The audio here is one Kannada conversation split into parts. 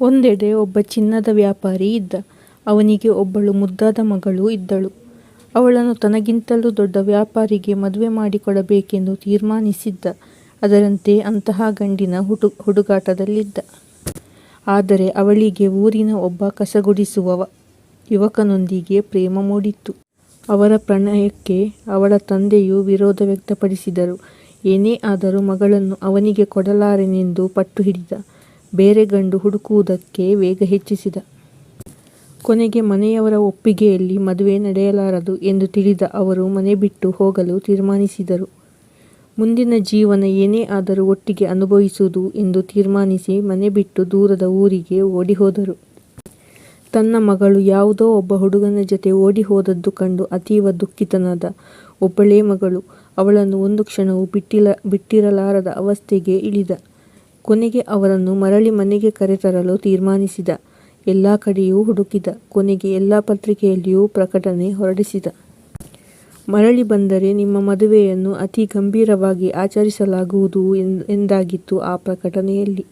ಒಂದೆಡೆ ಒಬ್ಬ ಚಿನ್ನದ ವ್ಯಾಪಾರಿ ಇದ್ದ. ಅವನಿಗೆ ಒಬ್ಬಳು ಮುದ್ದಾದ ಮಗಳು ಇದ್ದಳು. ಅವಳನ್ನು ತನಗಿಂತಲೂ ದೊಡ್ಡ ವ್ಯಾಪಾರಿಗೆ ಮದುವೆ ಮಾಡಿಕೊಡಬೇಕೆಂದು ತೀರ್ಮಾನಿಸಿದ್ದ. ಅದರಂತೆ ಅಂತಹ ಗಂಡಿನ ಹುಡು ಹುಡುಗಾಟದಲ್ಲಿದ್ದ ಆದರೆ ಅವಳಿಗೆ ಊರಿನ ಒಬ್ಬ ಕಸಗುಡಿಸುವ ಯುವಕನೊಂದಿಗೆ ಪ್ರೇಮ ಮೂಡಿತ್ತು. ಅವರ ಪ್ರಣಯಕ್ಕೆ ಅವಳ ತಂದೆಯು ವಿರೋಧ ವ್ಯಕ್ತಪಡಿಸಿದರು ಏನೇ ಆದರೂ ಮಗಳನ್ನು ಅವನಿಗೆ ಕೊಡಲಾರೆನೆಂದು ಪಟ್ಟು ಹಿಡಿದ. ಬೇರೆ ಗಂಡು ಹುಡುಕುವುದಕ್ಕೆ ವೇಗ ಹೆಚ್ಚಿಸಿದ. ಕೊನೆಗೆ ಮನೆಯವರ ಒಪ್ಪಿಗೆಯಲ್ಲಿ ಮದುವೆ ನಡೆಯಲಾರದು ಎಂದು ತಿಳಿದ ಅವರು ಮನೆ ಬಿಟ್ಟು ಹೋಗಲು ತೀರ್ಮಾನಿಸಿದರು. ಮುಂದಿನ ಜೀವನ ಏನೇ ಆದರೂ ಒಟ್ಟಿಗೆ ಅನುಭವಿಸುವುದು ಎಂದು ತೀರ್ಮಾನಿಸಿ ಮನೆ ಬಿಟ್ಟು ದೂರದ ಊರಿಗೆ ಓಡಿಹೋದರು. ತನ್ನ ಮಗಳು ಯಾವುದೋ ಒಬ್ಬ ಹುಡುಗನ ಜತೆ ಓಡಿಹೋದದ್ದು ಕಂಡು ಅತೀವ ದುಃಖಿತನಾದ. ಒಬ್ಬಳೇ ಮಗಳು. ಅವಳನ್ನು ಒಂದು ಕ್ಷಣವೂ ಬಿಟ್ಟಿರಲಾರದ ಅವಸ್ಥೆಗೆ ಇಳಿದ. ಕೊನೆಗೆ ಅವರನ್ನು ಮರಳಿ ಮನೆಗೆ ಕರೆತರಲು ತೀರ್ಮಾನಿಸಿದ. ಎಲ್ಲ ಕಡೆಯೂ ಹುಡುಕಿದ. ಕೊನೆಗೆ ಎಲ್ಲ ಪತ್ರಿಕೆಯಲ್ಲಿಯೂ ಪ್ರಕಟಣೆ ಹೊರಡಿಸಿದ. ಮರಳಿ ಬಂದರೆ ನಿಮ್ಮ ಮದುವೆಯನ್ನು ಅತಿ ಗಂಭೀರವಾಗಿ ಆಚರಿಸಲಾಗುವುದು ಎಂದಾಗಿತ್ತು ಆ ಪ್ರಕಟಣೆಯಲ್ಲಿ.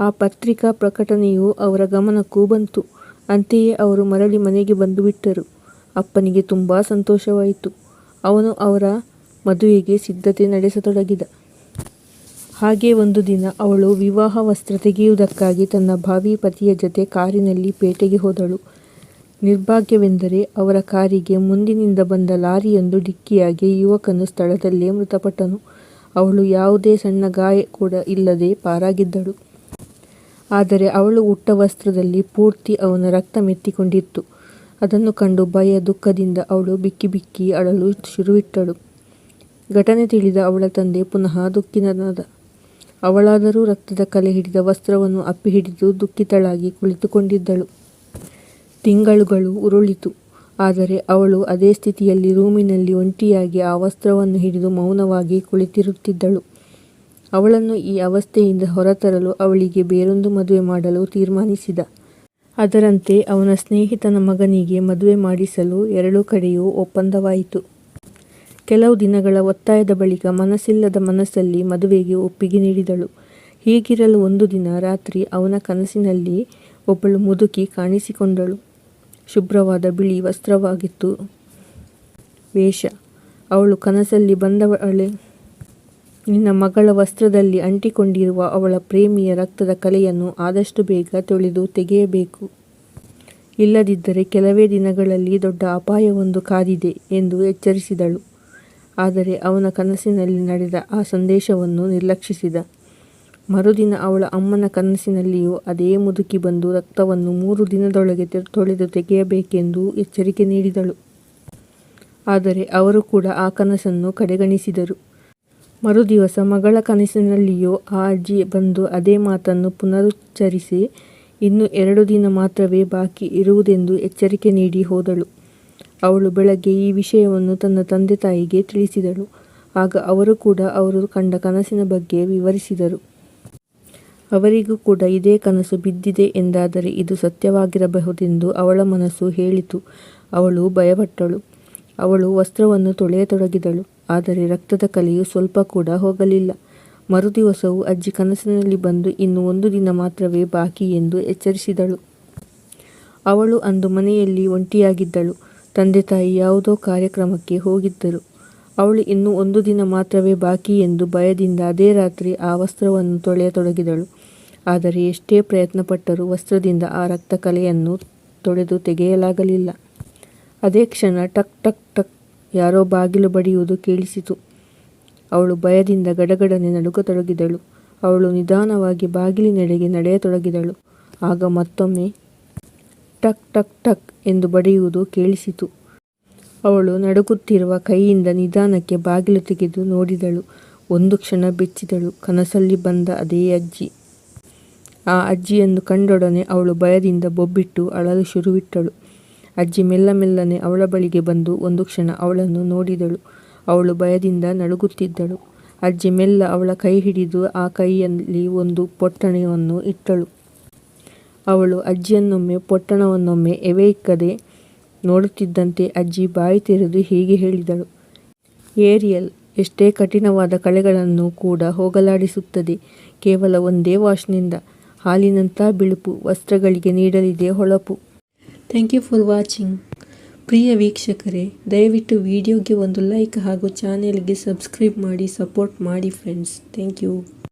ಆ ಪತ್ರಿಕಾ ಪ್ರಕಟಣೆಯು ಅವರ ಗಮನಕ್ಕೂ ಬಂತು. ಅಂತೆಯೇ ಅವರು ಮರಳಿ ಮನೆಗೆ ಬಂದುಬಿಟ್ಟರು. ಅಪ್ಪನಿಗೆ ತುಂಬಾ ಸಂತೋಷವಾಯಿತು. ಅವನು ಅವರ ಮದುವೆಗೆ ಸಿದ್ಧತೆ ನಡೆಸತೊಡಗಿದ. ಹಾಗೇ ಒಂದು ದಿನ ಅವಳು ವಿವಾಹ ವಸ್ತ್ರ ತೆಗೆಯುವುದಕ್ಕಾಗಿ ತನ್ನ ಭಾವಿ ಪತಿಯ ಜೊತೆ ಕಾರಿನಲ್ಲಿ ಪೇಟೆಗೆ ಹೋದಳು. ನಿರ್ಭಾಗ್ಯವೆಂದರೆ ಅವರ ಕಾರಿಗೆ ಮುಂದಿನಿಂದ ಬಂದ ಲಾರಿಯೊಂದು ಡಿಕ್ಕಿಯಾಗಿ ಯುವಕನು ಸ್ಥಳದಲ್ಲೇ ಮೃತಪಟ್ಟನು. ಅವಳು ಯಾವುದೇ ಸಣ್ಣ ಗಾಯ ಕೂಡ ಇಲ್ಲದೆ ಪಾರಾಗಿದ್ದಳು. ಆದರೆ ಅವಳು ಉಟ್ಟ ವಸ್ತ್ರದಲ್ಲಿ ಪೂರ್ತಿ ಅವನ ರಕ್ತ ಮೆತ್ತಿಕೊಂಡಿತ್ತು. ಅದನ್ನು ಕಂಡು ಭಯ ದುಃಖದಿಂದ ಅವಳು ಬಿಕ್ಕಿ ಬಿಕ್ಕಿ ಅಳಲು ಶುರುವಿಟ್ಟಳು. ಘಟನೆ ತಿಳಿದ ಅವಳ ತಂದೆ ಪುನಃ ದುಃಖಿತನಾದ. ಅವಳಾದರೂ ರಕ್ತದ ಕಲೆ ಹಿಡಿದ ವಸ್ತ್ರವನ್ನು ಅಪ್ಪಿಹಿಡಿದು ದುಃಖಿತಳಾಗಿ ಕುಳಿತುಕೊಂಡಿದ್ದಳು. ತಿಂಗಳುಗಳು ಉರುಳಿತು. ಆದರೆ ಅವಳು ಅದೇ ಸ್ಥಿತಿಯಲ್ಲಿ ರೂಮಿನಲ್ಲಿ ಒಂಟಿಯಾಗಿ ಆ ವಸ್ತ್ರವನ್ನು ಹಿಡಿದು ಮೌನವಾಗಿ ಕುಳಿತಿರುತ್ತಿದ್ದಳು. ಅವಳನ್ನು ಈ ಅವಸ್ಥೆಯಿಂದ ಹೊರತರಲು ಅವಳಿಗೆ ಬೇರೊಂದು ಮದುವೆ ಮಾಡಲು ತೀರ್ಮಾನಿಸಿದ. ಅದರಂತೆ ಅವನ ಸ್ನೇಹಿತನ ಮಗನಿಗೆ ಮದುವೆ ಮಾಡಿಸಲು ಎರಡೂ ಕಡೆಯೂ ಒಪ್ಪಂದವಾಯಿತು. ಕೆಲವು ದಿನಗಳ ಒತ್ತಾಯದ ಬಳಿಕ ಮನಸ್ಸಿಲ್ಲದ ಮನಸ್ಸಲ್ಲಿ ಮದುವೆಗೆ ಒಪ್ಪಿಗೆ ನೀಡಿದಳು. ಹೀಗಿರಲು ಒಂದು ದಿನ ರಾತ್ರಿ ಅವನ ಕನಸಿನಲ್ಲಿ ಒಬ್ಬಳು ಮುದುಕಿ ಕಾಣಿಸಿಕೊಂಡಳು. ಶುಭ್ರವಾದ ಬಿಳಿ ವಸ್ತ್ರವಾಗಿತ್ತು ವೇಷ. ಅವಳು ಕನಸಲ್ಲಿ ಬಂದವಳೆ ನಿನ್ನ ಮಗಳ ವಸ್ತ್ರದಲ್ಲಿ ಅಂಟಿಕೊಂಡಿರುವ ಅವಳ ಪ್ರೇಮಿಯ ರಕ್ತದ ಕಲೆಯನ್ನು ಆದಷ್ಟು ಬೇಗ ತೊಳೆದು ತೆಗೆಯಬೇಕು. ಇಲ್ಲದಿದ್ದರೆ ಕೆಲವೇ ದಿನಗಳಲ್ಲಿ ದೊಡ್ಡ ಅಪಾಯವೊಂದು ಕಾದಿದೆ ಎಂದು ಎಚ್ಚರಿಸಿದಳು. ಆದರೆ ಅವನ ಕನಸಿನಲ್ಲಿ ನಡೆದ ಆ ಸಂದೇಶವನ್ನು ನಿರ್ಲಕ್ಷಿಸಿದ. ಮರುದಿನ ಅವಳ ಅಮ್ಮನ ಕನಸಿನಲ್ಲಿಯೂ ಅದೇ ಮುದುಕಿ ಬಂದು ರಕ್ತವನ್ನು ಮೂರು ದಿನದೊಳಗೆ ತೊಳೆದು ತೆಗೆಯಬೇಕೆಂದು ಎಚ್ಚರಿಕೆ ನೀಡಿದಳು. ಆದರೆ ಅವರು ಕೂಡ ಆ ಕನಸನ್ನು ಕಡೆಗಣಿಸಿದರು. ಮರುದಿವಸ ಮಗಳ ಕನಸಿನಲ್ಲಿಯೂ ಆ ಅಜ್ಜಿ ಬಂದು ಅದೇ ಮಾತನ್ನು ಪುನರುಚ್ಚರಿಸಿ, ಇನ್ನು ಎರಡು ದಿನ ಮಾತ್ರವೇ ಬಾಕಿ ಇರುವುದೆಂದು ಎಚ್ಚರಿಕೆ ನೀಡಿ ಹೋದಳು. ಅವಳು ಬೆಳಗ್ಗೆ ಈ ವಿಷಯವನ್ನು ತನ್ನ ತಂದೆ ತಾಯಿಗೆ ತಿಳಿಸಿದಳು. ಆಗ ಅವರು ಕೂಡ ಅವರು ಕಂಡ ಕನಸಿನ ಬಗ್ಗೆ ವಿವರಿಸಿದರು. ಅವರಿಗೂ ಕೂಡ ಇದೇ ಕನಸು ಬಿದ್ದಿದೆ ಎಂದಾದರೆ ಇದು ಸತ್ಯವಾಗಿರಬಹುದೆಂದು ಅವಳ ಮನಸ್ಸು ಹೇಳಿತು. ಅವಳು ಭಯಪಟ್ಟಳು. ಅವಳು ವಸ್ತ್ರವನ್ನು ತೊಳೆಯತೊಡಗಿದಳು. ಆದರೆ ರಕ್ತದ ಕಲೆಯು ಸ್ವಲ್ಪ ಕೂಡ ಹೋಗಲಿಲ್ಲ. ಮರುದಿವಸವೂ ಅಜ್ಜಿ ಕನಸಿನಲ್ಲಿ ಬಂದು ಇನ್ನು ಒಂದು ದಿನ ಮಾತ್ರವೇ ಬಾಕಿ ಎಂದು ಎಚ್ಚರಿಸಿದಳು. ಅವಳು ಅಂದು ಮನೆಯಲ್ಲಿ ಒಂಟಿಯಾಗಿದ್ದಳು. ತಂದೆ ತಾಯಿ ಯಾವುದೋ ಕಾರ್ಯಕ್ರಮಕ್ಕೆ ಹೋಗಿದ್ದರು. ಅವಳು ಇನ್ನು ಒಂದು ದಿನ ಮಾತ್ರವೇ ಬಾಕಿ ಎಂದು ಭಯದಿಂದ ಅದೇ ರಾತ್ರಿ ಆ ವಸ್ತ್ರವನ್ನು ತೊಳೆಯತೊಡಗಿದಳು. ಆದರೆ ಎಷ್ಟೇ ಪ್ರಯತ್ನಪಟ್ಟರೂ ವಸ್ತ್ರದಿಂದ ಆ ರಕ್ತ ಕಲೆಯನ್ನು ತೊಳೆದು ತೆಗೆಯಲಾಗಲಿಲ್ಲ. ಅದೇ ಕ್ಷಣ ಟಕ್ ಟಕ್ ಟಕ್ ಯಾರೋ ಬಾಗಿಲು ಬಡಿಯುವುದು ಕೇಳಿಸಿತು. ಅವಳು ಭಯದಿಂದ ಗಡಗಡನೆ ನಡುಗತೊಡಗಿದಳು. ಅವಳು ನಿಧಾನವಾಗಿ ಬಾಗಿಲಿನೆಡೆಗೆ ನಡೆಯತೊಡಗಿದಳು. ಆಗ ಮತ್ತೊಮ್ಮೆ ಟಕ್ ಟಕ್ ಟಕ್ ಎಂದು ಬಡಿಯುವುದು ಕೇಳಿಸಿತು. ಅವಳು ನಡುಗುತ್ತಿರುವ ಕೈಯಿಂದ ನಿಧಾನಕ್ಕೆ ಬಾಗಿಲು ತೆಗೆದು ನೋಡಿದಳು. ಒಂದು ಕ್ಷಣ ಬೆಚ್ಚಿದಳು. ಕನಸಲ್ಲಿ ಬಂದ ಅದೇ ಅಜ್ಜಿ. ಆ ಅಜ್ಜಿಯನ್ನು ಕಂಡೊಡನೆ ಅವಳು ಭಯದಿಂದ ಬೊಬ್ಬಿಟ್ಟು ಅಳಲು ಶುರುವಿಟ್ಟಳು. ಅಜ್ಜಿ ಮೆಲ್ಲ ಮೆಲ್ಲನೆ ಅವಳ ಬಳಿಗೆ ಬಂದು ಒಂದು ಕ್ಷಣ ಅವಳನ್ನು ನೋಡಿದಳು. ಅವಳು ಭಯದಿಂದ ನಡುಗುತ್ತಿದ್ದಳು. ಅಜ್ಜಿ ಮೆಲ್ಲ ಅವಳ ಕೈ ಹಿಡಿದು ಆ ಕೈಯಲ್ಲಿ ಒಂದು ಪೊಟ್ಟಣೆಯನ್ನು ಇಟ್ಟಳು. ಅವಳು ಅಜ್ಜಿಯನ್ನೊಮ್ಮೆ, ಪೊಟ್ಟಣವನ್ನೊಮ್ಮೆ ಎವೆಯಿಕ್ಕದೆ ನೋಡುತ್ತಿದ್ದಂತೆ ಅಜ್ಜಿ ಬಾಯಿ ತೆರೆದು ಹೀಗೆ ಹೇಳಿದಳು. ಏರಿಯಲ್, ಎಷ್ಟೇ ಕಠಿಣವಾದ ಕಳೆಗಳನ್ನು ಕೂಡ ಹೋಗಲಾಡಿಸುತ್ತದೆ. ಕೇವಲ ಒಂದೇ ವಾಶ್ನಿಂದ. ಹಾಲಿನಂಥ ಬಿಳುಪು ವಸ್ತ್ರಗಳಿಗೆ ನೀಡಲಿದೆ ಹೊಳಪು. Thank you for watching. ಪ್ರಿಯ ವೀಕ್ಷಕರೇ, ದಯವಿಟ್ಟು ವಿಡಿಯೋಗೆ ಒಂದು ಲೈಕ್ ಹಾಗೂ ಚಾನೆಲ್ಗೆ ಸಬ್ಸ್ಕ್ರೈಬ್ ಮಾಡಿ, ಸಪೋರ್ಟ್ ಮಾಡಿ ಫ್ರೆಂಡ್ಸ್. Thank you.